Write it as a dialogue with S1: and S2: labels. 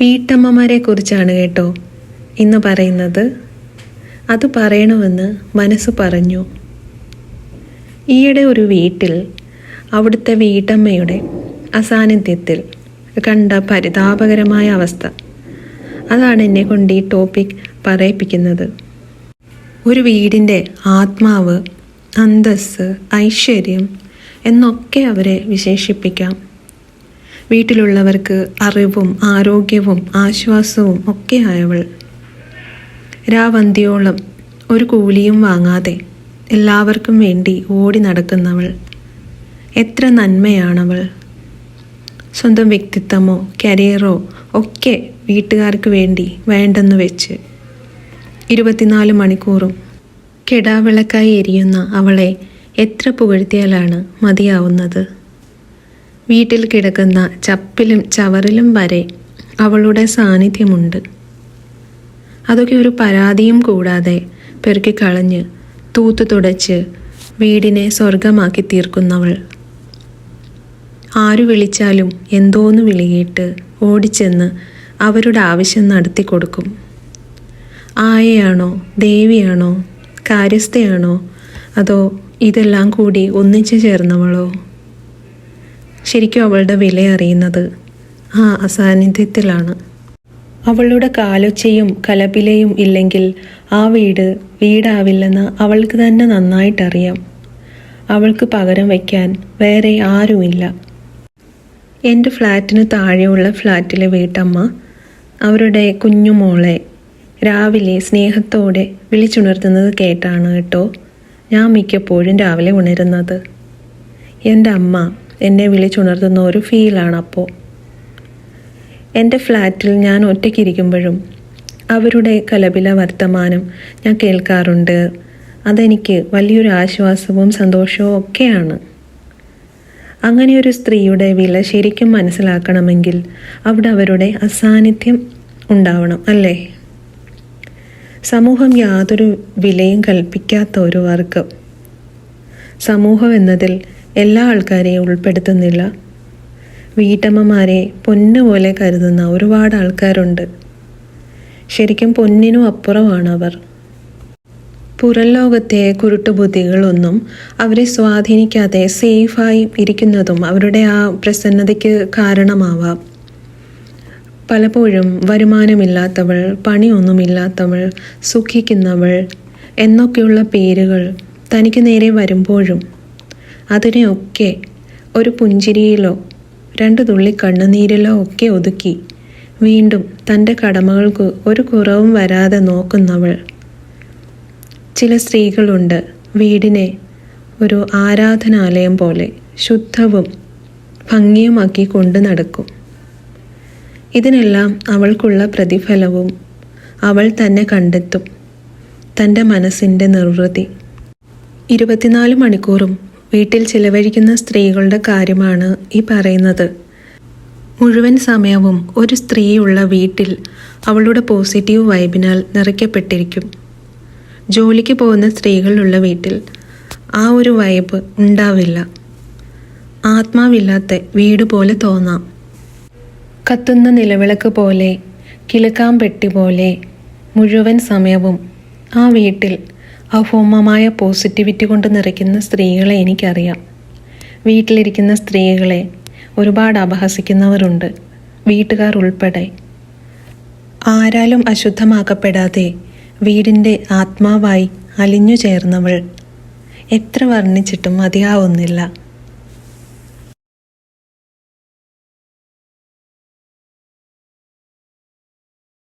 S1: വീട്ടമ്മമാരെ കുറിച്ചാണ് കേട്ടോ ഇന്ന് പറയുന്നത്. അത് പറയണമെന്ന് മനസ്സ് പറഞ്ഞു. ഈയിടെ ഒരു വീട്ടിൽ അവിടുത്തെ വീട്ടമ്മയുടെ അസാന്നിധ്യത്തിൽ കണ്ട പരിതാപകരമായ അവസ്ഥ. അതാണ് എന്നെ കൊണ്ട് ഈ ടോപ്പിക് പറയിപ്പിക്കുന്നത്. ഒരു വീടിന്റെ ആത്മാവ് അന്തസ് ഐശ്വര്യം എന്നൊക്കെ അവരെ വിശേഷിപ്പിക്കാം. വീട്ടിലുള്ളവർക്ക് അറിവും ആരോഗ്യവും ആശ്വാസവും ഒക്കെ ആയവൾ. രാവന്തിയോളം ഒരു കൂലിയും വാങ്ങാതെ എല്ലാവർക്കും വേണ്ടി ഓടി നടക്കുന്നവൾ. എത്ര നന്മയാണവൾ. സ്വന്തം വ്യക്തിത്വമോ കരിയറോ ഒക്കെ വീട്ടുകാർക്ക് വേണ്ടി വേണ്ടെന്ന് വെച്ച് ഇരുപത്തിനാല് മണിക്കൂറും കെടാവിളക്കായി എരിയുന്ന അവളെ എത്ര പുകഴ്ത്തിയാലാണ് മതിയാവുന്നത്. വീട്ടിൽ കിടക്കുന്ന ചപ്പിലും ചവറിലും വരെ അവളുടെ സാന്നിധ്യമുണ്ട്. അതൊക്കെ ഒരു പരാതിയും കൂടാതെ പെറുക്കിക്കളഞ്ഞ് തൂത്തു തുടച്ച് വീടിനെ സ്വർഗമാക്കി തീർക്കുന്നവൾ. ആരു വിളിച്ചാലും എന്തോന്ന് വിളിയിട്ട് ഓടിച്ചെന്ന് അവരുടെ ആവശ്യം നടത്തി കൊടുക്കും. ആയയാണോ ദേവിയാണോ കാര്യസ്ഥയാണോ അതോ ഇതെല്ലാം കൂടി ഒന്നിച്ചു ചേർന്നവളോ? ശരിക്കും അവളുടെ വില അറിയുന്നത് ആ അസാന്നിധ്യത്തിലാണ്. അവളുടെ കാലൊച്ചയും കലപിലയും ഇല്ലെങ്കിൽ ആ വീട് വീടാവില്ലെന്ന് അവൾക്ക് തന്നെ നന്നായിട്ടറിയാം. അവൾക്ക് പകരം വയ്ക്കാൻ വേറെ ആരുമില്ല. എന്റെ ഫ്ലാറ്റിന് താഴെയുള്ള ഫ്ലാറ്റിലെ വീട്ടമ്മ അവരുടെ കുഞ്ഞുമോളെ രാവിലെ സ്നേഹത്തോടെ വിളിച്ചുണർത്തുന്നത് കേട്ടാണ് കേട്ടോ ഞാൻ മിക്കപ്പോഴും രാവിലെ ഉണരുന്നത്. എന്റെ അമ്മ എന്നെ വിളിച്ചുണർത്തുന്ന ഒരു ഫീലാണ് അപ്പോൾ എന്റെ ഫ്ലാറ്റിൽ ഞാൻ ഒറ്റയ്ക്കിരിക്കുമ്പോഴും അവരുടെ കലപില വർത്തമാനം ഞാൻ കേൾക്കാറുണ്ട്. അതെനിക്ക് വലിയൊരു ആശ്വാസവും സന്തോഷവും ഒക്കെയാണ്. അങ്ങനെ ഒരു സ്ത്രീയുടെ വില ശരിക്കും മനസ്സിലാക്കണമെങ്കിൽ അവിടെ അവരുടെ അസാന്നിധ്യം ഉണ്ടാവണം അല്ലേ? സമൂഹം യാതൊരു വിലയും കൽപ്പിക്കാത്ത ഒരു വർഗം. സമൂഹം എന്നതിൽ എല്ലാ ആൾക്കാരെയും ഉൾപ്പെടുത്തുന്നില്ല. വീട്ടമ്മമാരെ പൊന്ന് പോലെ കരുതുന്ന ഒരുപാട് ആൾക്കാരുണ്ട്. ശരിക്കും പൊന്നിനും അപ്പുറമാണ് അവർ പുറം ലോകത്തെ കുരുട്ടുബുദ്ധികളൊന്നും അവരെ സ്വാധീനിക്കാതെ സേഫായി ഇരിക്കുന്നതും അവരുടെ ആ പ്രസന്നതയ്ക്ക് കാരണമാവാം. പലപ്പോഴും വരുമാനമില്ലാത്തവൾ പണിയൊന്നുമില്ലാത്തവൾ സുഖിക്കുന്നവൾ എന്നൊക്കെയുള്ള പേരുകൾ തനിക്ക് നേരെ വരുമ്പോഴും അതിനെയൊക്കെ ഒരു പുഞ്ചിരിയിലോ രണ്ട് തുള്ളി കണ്ണുനീരിലോ ഒക്കെ ഒതുക്കി. വീണ്ടും തന്റെ കടമകൾക്ക് ഒരു കുറവും വരാതെ നോക്കുന്നവൾ. ചില സ്ത്രീകളുണ്ട് വീടിനെ ഒരു ആരാധനാലയം പോലെ ശുദ്ധവും ഭംഗിയുമാക്കി കൊണ്ടു നടക്കും. ഇതിനെല്ലാം അവൾക്കുള്ള പ്രതിഫലവും അവൾ തന്നെ കണ്ടെത്തും തന്റെ മനസ്സിന്റെ നിർവൃതി. ഇരുപത്തിനാല് മണിക്കൂറും വീട്ടിൽ ചിലവഴിക്കുന്ന സ്ത്രീകളുടെ കാര്യമാണ് ഈ പറയുന്നത്. മുഴുവൻ സമയവും ഒരു സ്ത്രീയുള്ള വീട്ടിൽ അവളുടെ പോസിറ്റീവ് വൈബിനാൽ നിറയ്ക്കപ്പെട്ടിരിക്കും. ജോലിക്ക് പോകുന്ന സ്ത്രീകളുള്ള വീട്ടിൽ ആ ഒരു വൈബ് ഉണ്ടാവില്ല. ആത്മാവില്ലാത്ത വീട് പോലെ തോന്നാം. കത്തുന്ന നിലവിളക്ക് പോലെ കിലുക്കാമ്പെട്ടി പോലെ മുഴുവൻ സമയവും ആ വീട്ടിൽ അഭൗമമായ പോസിറ്റിവിറ്റി കൊണ്ട് നിറയ്ക്കുന്ന സ്ത്രീകളെ എനിക്കറിയാം. വീട്ടിലിരിക്കുന്ന സ്ത്രീകളെ ഒരുപാട് അപഹസിക്കുന്നവരുണ്ട്. വീട്ടുകാർ ഉൾപ്പെടെ. ആരാലും അശുദ്ധമാക്കപ്പെടാതെ വീടിന്റെ ആത്മാവായി അലിഞ്ഞു ചേർന്നവൾ എത്ര വർണിച്ചിട്ടും മതിയാവുന്നില്ല.